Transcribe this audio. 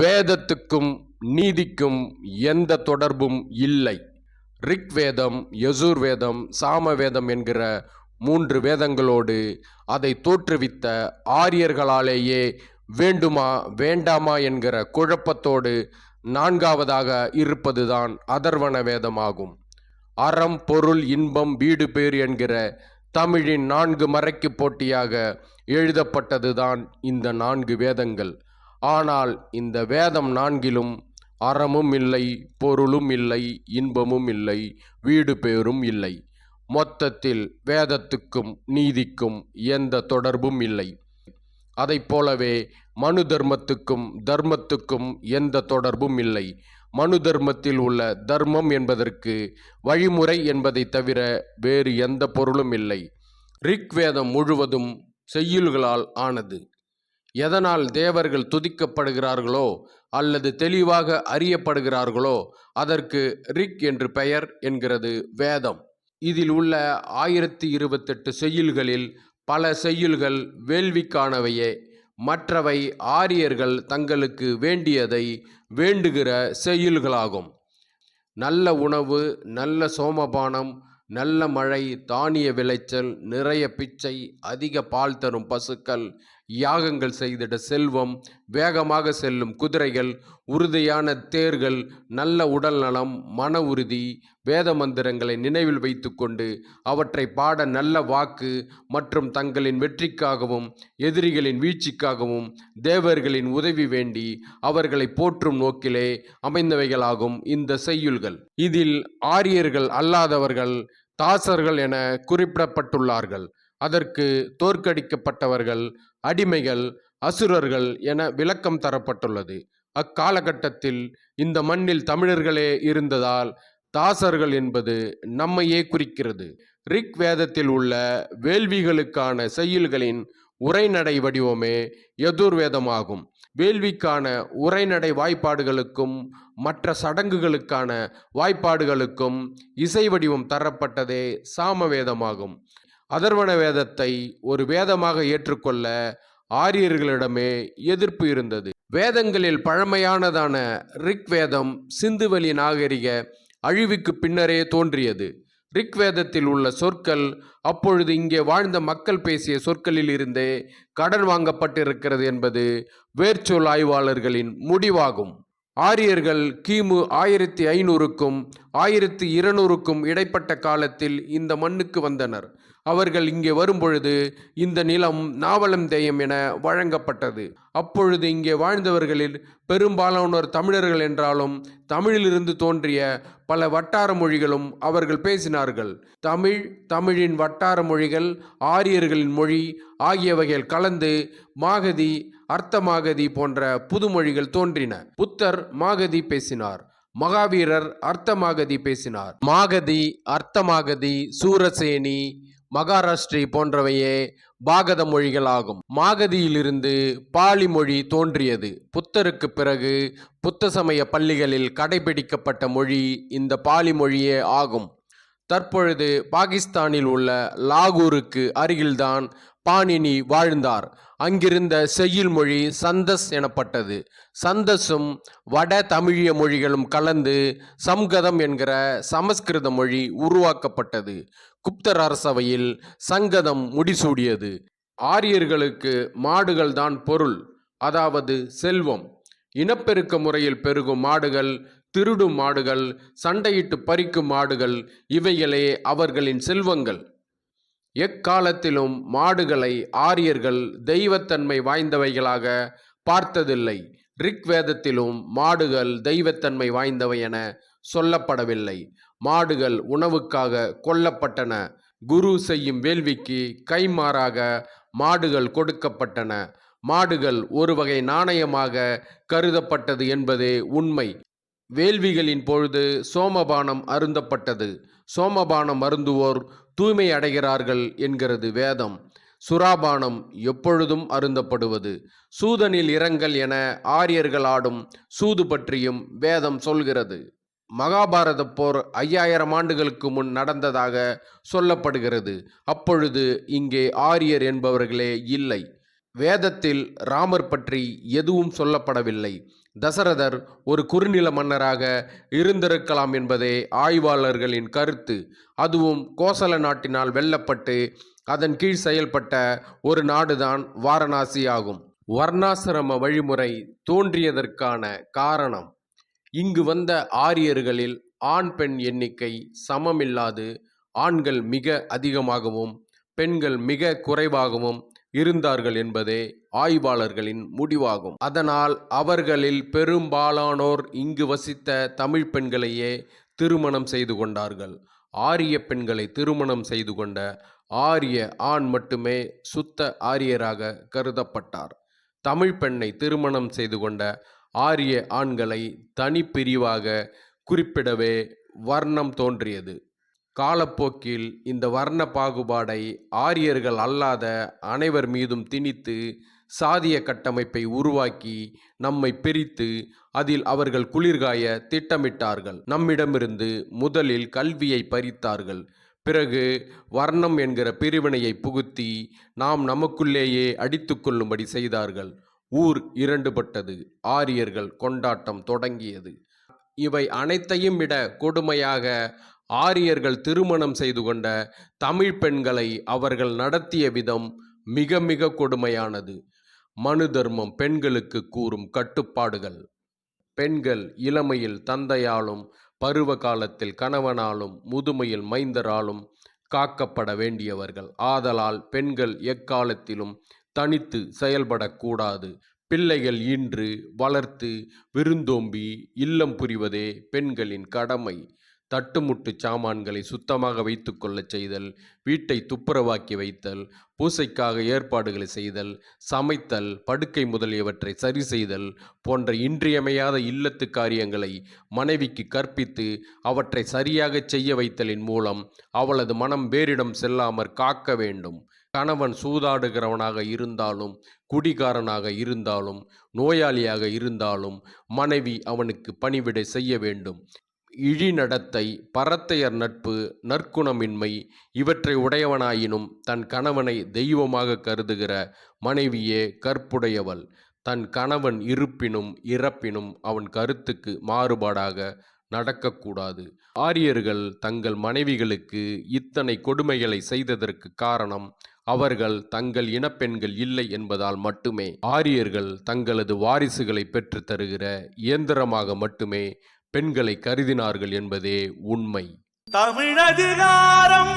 வேதத்துக்கும் நீதிக்கும் எந்த தொடர்பும் இல்லை. ரிக் வேதம் யசூர் வேதம் சாம வேதம் என்கிற மூன்று வேதங்களோடு அதை தோற்றுவித்த ஆரியர்களாலேயே வேண்டுமா வேண்டாமா என்கிற குழப்பத்தோடு நான்காவதாக இருப்பதுதான் அதர்வன வேதமாகும். அறம் பொருள் இன்பம் வீடு பேர் என்கிற தமிழின் நான்கு மறைக்கு போட்டியாக எழுதப்பட்டதுதான் இந்த நான்கு வேதங்கள். ஆனால் இந்த வேதம் நான்கிலும் அறமும் இல்லை பொருளும் இல்லை இன்பமும் இல்லை வீடு பேரும் இல்லை. மொத்தத்தில் வேதத்துக்கும் நீதிக்கும் எந்த தொடர்பும் இல்லை. அதைப் போலவே மனு தர்மத்துக்கும் தர்மத்துக்கும் எந்த தொடர்பும் இல்லை. மனு தர்மத்தில் உள்ள தர்மம் என்பதற்கு வழிமுறை என்பதை தவிர வேறு எந்த பொருளும் இல்லை. ரிக் வேதம் முழுவதும் செய்யுள்களால் ஆனது. எதனால் தேவர்கள் துதிக்கப்படுகிறார்களோ அல்லது தெளிவாக அறியப்படுகிறார்களோ அதற்கு ரிக் என்று பெயர் என்கிறது வேதம். இதில் உள்ள ஆயிரத்தி இருபத்தெட்டு செய்யுள்களில் பல செய்யுள்கள் வேள்விக்கானவையே. மற்றவை ஆரியர்கள் தங்களுக்கு வேண்டியதை வேண்டுகிற செய்யுள்களாகும். நல்ல உணவு நல்ல சோமபானம் நல்ல மழை தானிய விளைச்சல் நிறைய பிச்சை அதிக பால் தரும் பசுக்கள் யாகங்கள் செய்திட செல்வம் வேகமாக செல்லும் குதிரைகள் உறுதியான தேர்கள் நல்ல உடல் நலம் மன உறுதி வேத மந்திரங்களை நினைவில் வைத்துக்கொண்டு அவற்றை பாட நல்ல வாக்கு மற்றும் தங்களின் வெற்றிக்காகவும் எதிரிகளின் வீழ்ச்சிக்காகவும் தேவர்களின் உதவி வேண்டி அவர்களை போற்றும் நோக்கிலே அமைந்தவைகளாகும் இந்த செய்யுள்கள். இதில் ஆரியர்கள் அல்லாதவர்கள் தாசர்கள் என குறிப்பிடப்பட்டுள்ளார்கள். அதற்கு தோற்கடிக்கப்பட்டவர்கள் அடிமைகள் அசுரர்கள் என விளக்கம் தரப்பட்டுள்ளது. அக்காலகட்டத்தில் இந்த மண்ணில் தமிழர்களே இருந்ததால் தாசர்கள் என்பது நம்மையே குறிக்கிறது. ரிக் வேதத்தில் உள்ள வேள்விகளுக்கான செய்யுள்களின் உரைநடை வடிவமே யதுர்வேதமாகும். வேள்விக்கான உரைநடை வாய்ப்பாடுகளுக்கும் மற்ற சடங்குகளுக்கான வாய்ப்பாடுகளுக்கும் இசை வடிவம் தரப்பட்டதே சாமவேதமாகும். அதர்வண வேதத்தை ஒரு வேதமாக ஏற்றுக்கொள்ள ஆரியர்களிடமே எதிர்ப்பு இருந்தது. வேதங்களில் பழமையானதான ரிக்வேதம் சிந்துவெளி நாகரிக அழிவுக்கு பின்னரே தோன்றியது. ரிக் வேதத்தில் உள்ள சொற்கள் அப்பொழுது இங்கே வாழ்ந்த மக்கள் பேசிய சொற்களில் இருந்தே கடன் வாங்கப்பட்டிருக்கிறது என்பது வேர்ச்சொல் ஆய்வாளர்களின் முடிவாகும். ஆரியர்கள் கிமு ஆயிரத்தி ஐநூறுக்கும் ஆயிரத்தி இருநூறுக்கும் இடைப்பட்ட காலத்தில் இந்த மண்ணுக்கு வந்தனர். அவர்கள் இங்கே வரும்பொழுது இந்த நிலம் நாவலந்தேயம் என வழங்கப்பட்டது. அப்பொழுது இங்கே வாழ்ந்தவர்களில் பெரும்பாலானோர் தமிழர்கள் என்றாலும் தமிழிலிருந்து தோன்றிய பல வட்டார மொழிகளும் அவர்கள் பேசினார்கள். தமிழ் தமிழின் வட்டார மொழிகள் ஆரியர்களின் மொழி ஆகியவைகள் கலந்து மாகதி அர்த்தமாகதி போன்ற புதுமொழிகள் தோன்றின. புத்தர் மாகதி பேசினார். மகாவீரர் அர்த்தமாகதி பேசினார். மாகதி அர்த்தமாகதி சூரசேனி மகாராஷ்டிரி போன்றவையே பாகத மொழிகளாகும். மாகதியிலிருந்து பாலி மொழி தோன்றியது. புத்தருக்கு பிறகு புத்த சமய பள்ளிகளில் கடைபிடிக்கப்பட்ட மொழி இந்த பாலி மொழியே ஆகும். தற்பொழுது பாகிஸ்தானில் உள்ள லாகூருக்கு அருகில்தான் பாணினி வாழ்ந்தார். அங்கிருந்த செய்யுள் மொழி சந்தஸ் எனப்பட்டது. சந்தஸும் வட தமிழிய மொழிகளும் கலந்து சம்கதம் என்கிற சமஸ்கிருத மொழி உருவாக்கப்பட்டது. குப்தர் அரசவையில் சங்கதம் முடிசூடியது. ஆரியர்களுக்கு மாடுகள் தான் பொருள் அதாவது செல்வம். இனப்பெருக்க முறையில் பெருகும் மாடுகள் திருடும் மாடுகள் சண்டையிட்டு பறிக்கும் மாடுகள் இவைகளே அவர்களின் செல்வங்கள். எக்காலத்திலும் மாடுகளை ஆரியர்கள் தெய்வத்தன்மை வாய்ந்தவைகளாக பார்த்ததில்லை. ரிக் வேதத்திலும் மாடுகள் தெய்வத்தன்மை வாய்ந்தவை என சொல்லப்படவில்லை. மாடுகள் உணவுக்காக கொல்லப்பட்டன. குரு செய்யும் வேள்விக்கு கைமாறாக மாடுகள் கொடுக்கப்பட்டன. மாடுகள் ஒரு வகை நாணயமாக கருதப்பட்டது என்பதே உண்மை. வேள்விகளின் பொழுது சோமபானம் அருந்தப்பட்டது. சோமபானம் அருந்துவோர் தூய்மை அடைகிறார்கள் என்கிறது வேதம். சுராபானம் எப்பொழுதும் அருந்தப்படுவது. சூதனில் இரங்கல் என ஆரியர்கள் ஆடும் சூது பற்றியும் வேதம் சொல்கிறது. மகாபாரத போர் ஐயாயிரம் ஆண்டுகளுக்கு முன் நடந்ததாக சொல்லப்படுகிறது. அப்பொழுது இங்கே ஆரியர் என்பவர்களே இல்லை. வேதத்தில் ராமர் பற்றி எதுவும் சொல்லப்படவில்லை. தசரதர் ஒரு குறுநில மன்னராக இருந்திருக்கலாம் என்பதே ஆய்வாளர்களின் கருத்து. அதுவும் கோசல நாட்டினால் வெல்லப்பட்டு அதன் கீழ் செயல்பட்ட ஒரு நாடுதான் வாரணாசி ஆகும். வர்ணாசிரம வழிமுறை தோன்றியதற்கான காரணம். இங்கு வந்த ஆரியர்களில் ஆண் பெண் எண்ணிக்கை சமமில்லாது ஆண்கள் மிக அதிகமாகவும் பெண்கள் மிக குறைவாகவும் இருந்தார்கள் என்பதே ஆய்வாளர்களின் முடிவாகும். அதனால் அவர்களில் பெரும்பாலானோர் இங்கு வசித்த தமிழ் பெண்களையே திருமணம் செய்து கொண்டார்கள். ஆரிய பெண்களை திருமணம் செய்து கொண்ட ஆரிய ஆண் மட்டுமே சுத்த ஆரியராக கருதப்பட்டார். தமிழ் பெண்ணை திருமணம் செய்து கொண்ட ஆரிய ஆண்களை தனிப்பிரிவாக குறிப்பிடவே வர்ணம் தோன்றியது. காலப்போக்கில் இந்த வர்ண பாகுபாடை ஆரியர்கள் அல்லாத அனைவர் மீதும் திணித்து சாதிய கட்டமைப்பை உருவாக்கி நம்மை பிரித்து அதில் அவர்கள் குளிர்காய திட்டமிட்டார்கள். நம்மிடமிருந்து முதலில் கல்வியை பறித்தார்கள். பிறகு வர்ணம் என்கிற பிரிவினையை புகுத்தி நாம் நமக்குள்ளேயே அடித்துக்கொள்ளும்படி செய்தார்கள். ஊர் இரண்டுபட்டது. ஆரியர்கள் கொண்டாட்டம் தொடங்கியது. இவை அனைத்தையும் விட கொடுமையாக ஆரியர்கள் திருமணம் செய்து கொண்ட தமிழ் பெண்களை அவர்கள் நடத்திய விதம் மிக மிக கொடுமையானது. மனு தர்மம் பெண்களுக்கு கூறும் கட்டுப்பாடுகள். பெண்கள் இளமையில் தந்தையாலும் பருவ காலத்தில் கணவனாலும் முதுமையில் மைந்தராலும் காக்கப்பட வேண்டியவர்கள். ஆதலால் பெண்கள் எக்காலத்திலும் தனித்து செயல்படக்கூடாது. பிள்ளைகள் இன்று வளர்த்து விருந்தோம்பி இல்லம் புரிவதே பெண்களின் கடமை. தட்டுமுட்டு சாமான்களை சுத்தமாக வைத்துக்கொள்ளச் செய்தல் வீட்டை துப்புரவாக்கி வைத்தல் பூசைக்காக ஏற்பாடுகளை செய்தல் சமைத்தல் படுக்கை முதலியவற்றை சரி செய்தல் போன்ற இன்றியமையாத இல்லத்து காரியங்களை மனைவிக்கு கற்பித்து அவற்றை சரியாக செய்ய வைத்தலின் மூலம் அவளது மனம் வேறிடம் செல்லாமற் காக்க வேண்டும். கணவன் சூதாடுகிறவனாக இருந்தாலும் குடிகாரனாக இருந்தாலும் நோயாளியாக இருந்தாலும் மனைவி அவனுக்கு பணிவிடை செய்ய வேண்டும். இழிநடத்தை பரத்தையர் நட்பு நற்குணமின்மை இவற்றை உடையவனாயினும் தன் கணவனை தெய்வமாக கருதுகிற மனைவியே கற்புடையவள். தன் கணவன் இருப்பினும் இறப்பினும் அவன் கருத்துக்கு மாறுபாடாக நடக்கக்கூடாது. ஆரியர்கள் தங்கள் மனைவிகளுக்கு இத்தனை கொடுமைகளை செய்ததற்கு காரணம் அவர்கள் தங்கள் இனப்பெண்கள் இல்லை என்பதால் மட்டுமே. ஆரியர்கள் தங்களது வாரிசுகளை பெற்று தருகிற இயந்திரமாக மட்டுமே பெண்களை கருதினார்கள் என்பதே உண்மை. தமிழதிகாரம்.